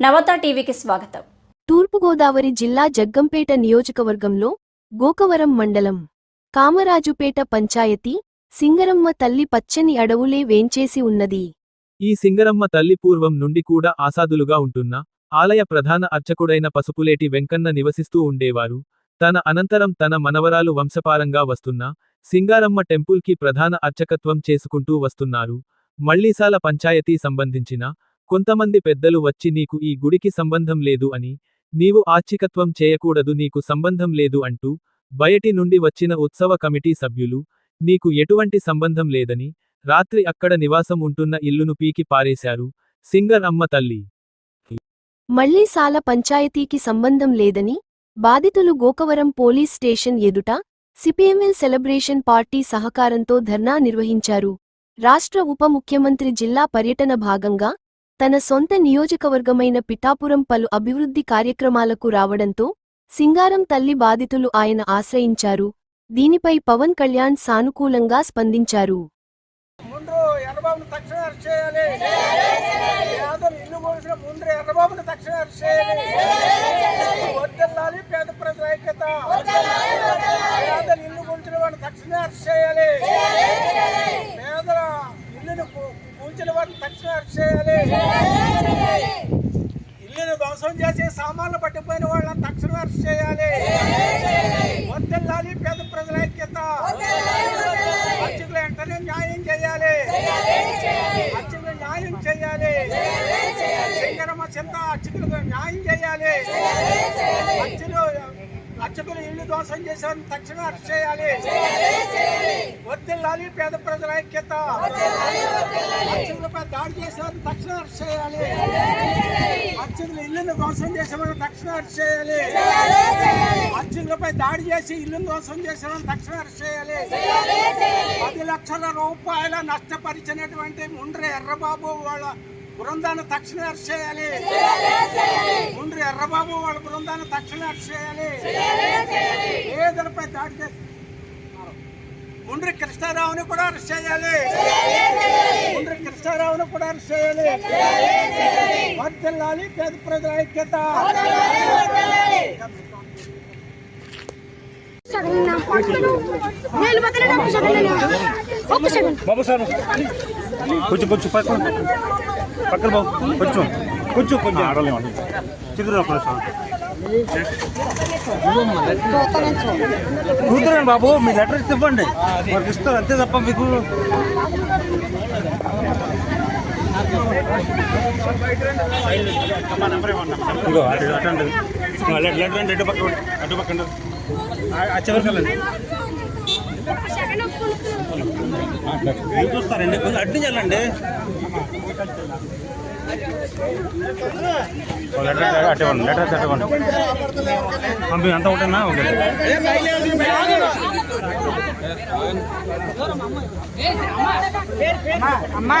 నవత టీవీకి స్వాగతం. తూర్పుగోదావరి జిల్లా జగ్గంపేట నియోజకవర్గంలో గోకవరం మండలం కామరాజుపేట పంచాయతీ సింగరమ్మ తల్లి పచ్చని అడవులే వేంచేసి ఉన్నది. ఈ సింగరమ్మ తల్లి పూర్వం నుండి కూడా ఆసాదులుగా ఉంటున్న ఆలయ ప్రధాన అర్చకుడైన పసుపులేటి వెంకన్న నివసిస్తూ ఉండేవారు. తన అనంతరం తన మనవరాలు వంశపారంగా వస్తున్న సింగారమ్మ టెంపుల్కి ప్రధాన అర్చకత్వం చేసుకుంటూ వస్తున్నారు. మళ్ళీసాల పంచాయతీ సంబంధించిన కొంతమంది పెద్దలు వచ్చి నీకు ఈ గుడికి సంబంధం లేదు అని నీవు ఆర్చికత్వం చేయకూడదు నీకు సంబంధం లేదు అంటూ బయటి నుండి వచ్చిన ఉత్సవ కమిటీ సభ్యులు నీకు ఎటువంటి సంబంధం లేదని రాత్రి అక్కడ నివాసం ఉంటున్న ఇల్లును పీకి పారేశారు సింగర్ అమ్మ తల్లి. మళ్ళీసాల పంచాయతీకి సంబంధం లేదని బాధితులు గోకవరం పోలీస్ స్టేషన్ ఎదుట సిపిఎంఎల్ సెలబ్రేషన్ పార్టీ సహకారంతో ధర్నా నిర్వహించారు. రాష్ట్ర ఉప ముఖ్యమంత్రి జిల్లా పర్యటన భాగంగా తన సొంత నియోజకవర్గమైన పిఠాపురం పలు అభివృద్ధి కార్యక్రమాలకు రావడంతో సింగారం తల్లి బాధితులు ఆయన ఆశ్రయించారు. దీనిపై పవన్ కళ్యాణ్ సానుకూలంగా స్పందించారు. పేద ప్రజల ఐక్యత. పేదలు ఇల్లు కూల్చిన వాడిని తక్షణ అరెస్ట్ చేయాలి. కూ- తక్షణ అరెస్ట్ చేయాలి. ఇల్లును ధ్వంసం చేసి సామాన్లు పట్టిపోయిన వాళ్ళని తక్షణ అరెస్ట్ చేయాలి. వద్దెల్లాలి పేద ప్రజల ఐక్యత. అర్చకులు వెంటనే న్యాయం చేయాలి. అర్చకులు న్యాయం చేయాలి. సింగరమ్మ చింత అర్చకులకు న్యాయం చేయాలి. అర్చకులు ఇల్లు దోషం చేశారు తక్షణం అరెస్ట్ చేయాలి. వర్దిల్లాలి పేద ప్రజల ఐక్యత. అర్చకులపై దాడి చేశారు తక్షణం అరెస్ట్ చేయాలి. అర్చకులు ఇల్లును దోషం చేసేవారు తక్షణం అరెస్ట్ చేయాలి. అర్చకులపై దాడి చేసి ఇల్లును దోషం చేసేవారు తక్షణం అరెస్ట్ చేయాలి. పది లక్షల రూపాయల నష్టపరిచినటువంటి ముండ్రి ఎర్రబాబు వాళ్ళ బృందాన్ని తక్షణ అరెస్ట్ చేయాలి. ముండ్రి ఎర్రబాబు వాళ్ళ బృందాన్ని తక్షణ అరెస్ట్ చేయాలి. పేదలపై దాడి చేసి ముండ్రి కృష్ణారావుని కూడా అరెస్ట్ చేయాలి. ముండ్రి కృష్ణారావుని కూడా అరెస్ట్ చేయాలి. వర్దిల్లాలి పేద ప్రజల ఐక్యత. బాబు సార్. కొంచెం కొంచెం పక్కన పక్కన బాబు కొంచెం కొంచెం కొంచెం. ఆడలేమండి. చిగురు సార్. కూతురండి బాబు? మీ లెటర్ ఇస్తే ఇవ్వండి. మాకు ఇస్తారు అంతే తప్ప మీకు ఇగో అటు అటు లెటర్ అండి. అటు పక్క అటు పక్క చూస్తారండి కొంచెం అడ్డు చేయాలండి లెటర్ అట్టే ఇవ్వండి లెటర్ అట్టే ఇవ్వండి పంపి అంతా ఒకటేనా ఓకే అమ్మా.